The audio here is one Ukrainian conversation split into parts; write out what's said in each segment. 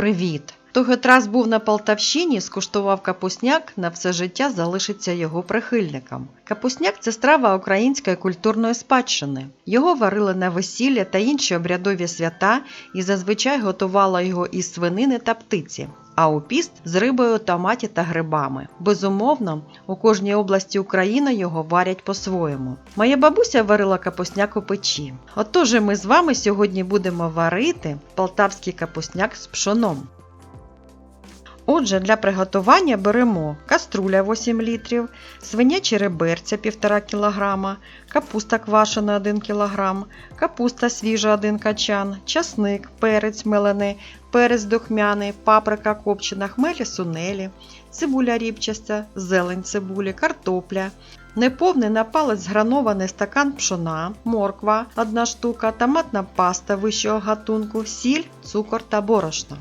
Привіт! Раз був на Полтавщині, скуштував капусняк, на все життя залишиться його прихильником. Капусняк це страва української культурної спадщини. Його варили на весілля та інші обрядові свята і зазвичай готувала його із свинини та птиці. А у піст з рибою, томаті та грибами. Безумовно, у кожній області України його варять по-своєму. Моя бабуся варила капусняк у печі. Отож ми з вами сьогодні будемо варити полтавський капусняк з пшоном. Отже, для приготування беремо каструля 8 літрів, свинячі реберця 1,5 кг, капуста квашена 1 кг, капуста свіжа 1 качан, часник, перець мелений, перець духмяний, паприка копчена, хмелі сунелі, цибуля рібчаста, зелень цибулі, картопля, неповний на палець згранований стакан пшона, морква 1 штука, томатна паста вищого гатунку, сіль, цукор та борошно.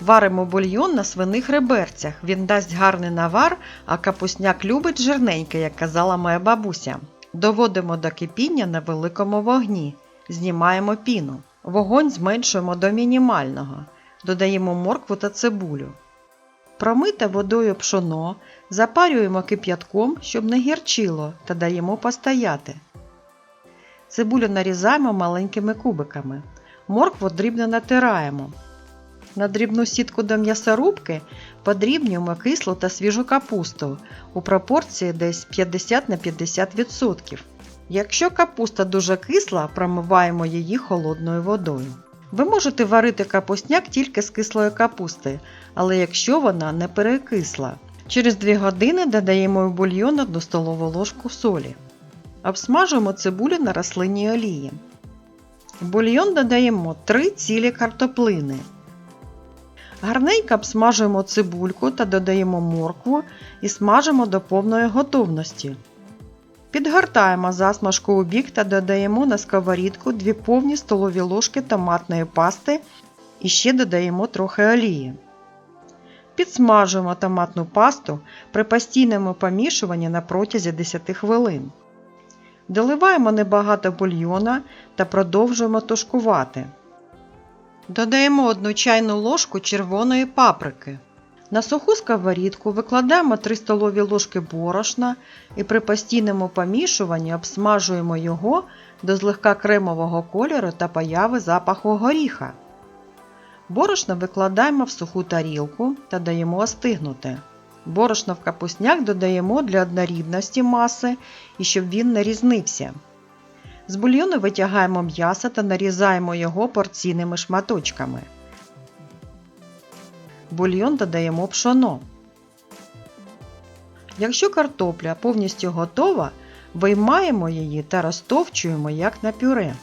Варимо бульйон на свиних реберцях. Він дасть гарний навар, а капусняк любить жирненьке, як казала моя бабуся. Доводимо до кипіння на великому вогні. Знімаємо піну. Вогонь зменшуємо до мінімального. Додаємо моркву та цибулю. Промите водою пшоно, запарюємо кип'ятком, щоб не гірчило, та даємо постояти. Цибулю нарізаємо маленькими кубиками. Моркву дрібно натираємо. На дрібну сітку до м'ясорубки подрібнюємо кислу та свіжу капусту у пропорції десь 50 на 50%. Якщо капуста дуже кисла, промиваємо її холодною водою. Ви можете варити капусняк тільки з кислої капусти, але якщо вона не перекисла. Через 2 години додаємо в бульйон 1 столову ложку солі. Обсмажуємо цибулю на рослинній олії. В бульйон додаємо 3 цілі картоплини. Гарненько обсмажуємо цибульку та додаємо моркву і смажимо до повної готовності. Підгортаємо засмажку у бік та додаємо на сковорідку 2 повні столові ложки томатної пасти і ще додаємо трохи олії. Підсмажуємо томатну пасту при постійному помішуванні на протязі 10 хвилин. Доливаємо небагато бульйона та продовжуємо тушкувати. Додаємо 1 чайну ложку червоної паприки. На суху сковорідку викладаємо 3 столові ложки борошна і при постійному помішуванні обсмажуємо його до злегка кремового кольору та появи запаху горіха. Борошно викладаємо в суху тарілку та даємо остигнути. Борошно в капусняк додаємо для однорідності маси і щоб він не різнився. З бульйону витягаємо м'ясо та нарізаємо його порційними шматочками. Бульйон додаємо пшоно. Якщо картопля повністю готова, виймаємо її та розтовчуємо як на пюре.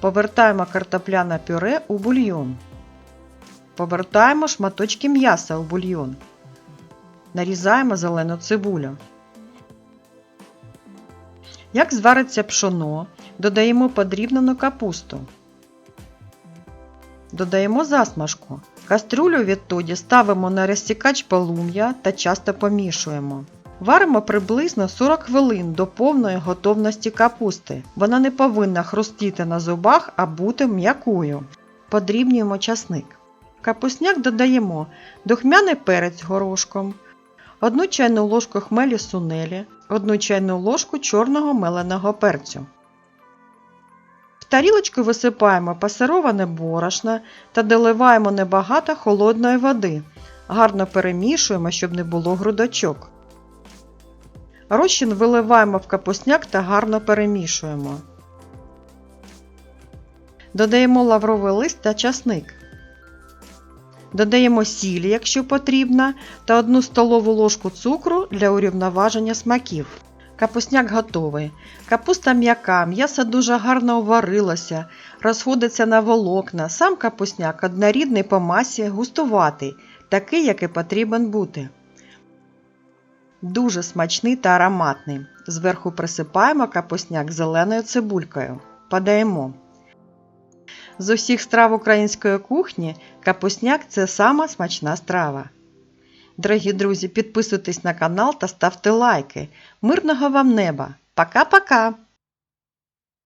Повертаємо картопляне пюре у бульйон. Повертаємо шматочки м'яса у бульйон. Нарізаємо зелену цибулю. Як звариться пшоно, додаємо подрібнену капусту. Додаємо засмажку. Кастрюлю відтоді ставимо на розсікач полум'я та часто помішуємо. Варимо приблизно 40 хвилин до повної готовності капусти. Вона не повинна хрустіти на зубах, а бути м'якою. Подрібнюємо часник. Капусняк додаємо духмяний перець горошком, 1 чайну ложку хмелі сунелі, 1 чайну ложку чорного меленого перцю. В тарілочку висипаємо пасироване борошно та доливаємо небагато холодної води. Гарно перемішуємо, щоб не було грудочок. Розчин виливаємо в капусняк та гарно перемішуємо. Додаємо лавровий лист та часник. Додаємо сіль, якщо потрібно, та 1 столову ложку цукру для урівноваження смаків. Капусняк готовий. Капуста м'яка, м'ясо дуже гарно уварилося, розходиться на волокна. Сам капусняк однорідний по масі, густуватий, такий, який потрібен бути. Дуже смачний та ароматний. Зверху присипаємо капусняк зеленою цибулькою. Подаємо. З усіх страв української кухні капусняк це сама смачна страва. Дорогі друзі, підписуйтесь на канал та ставте лайки. Мирного вам неба! Пока-пока!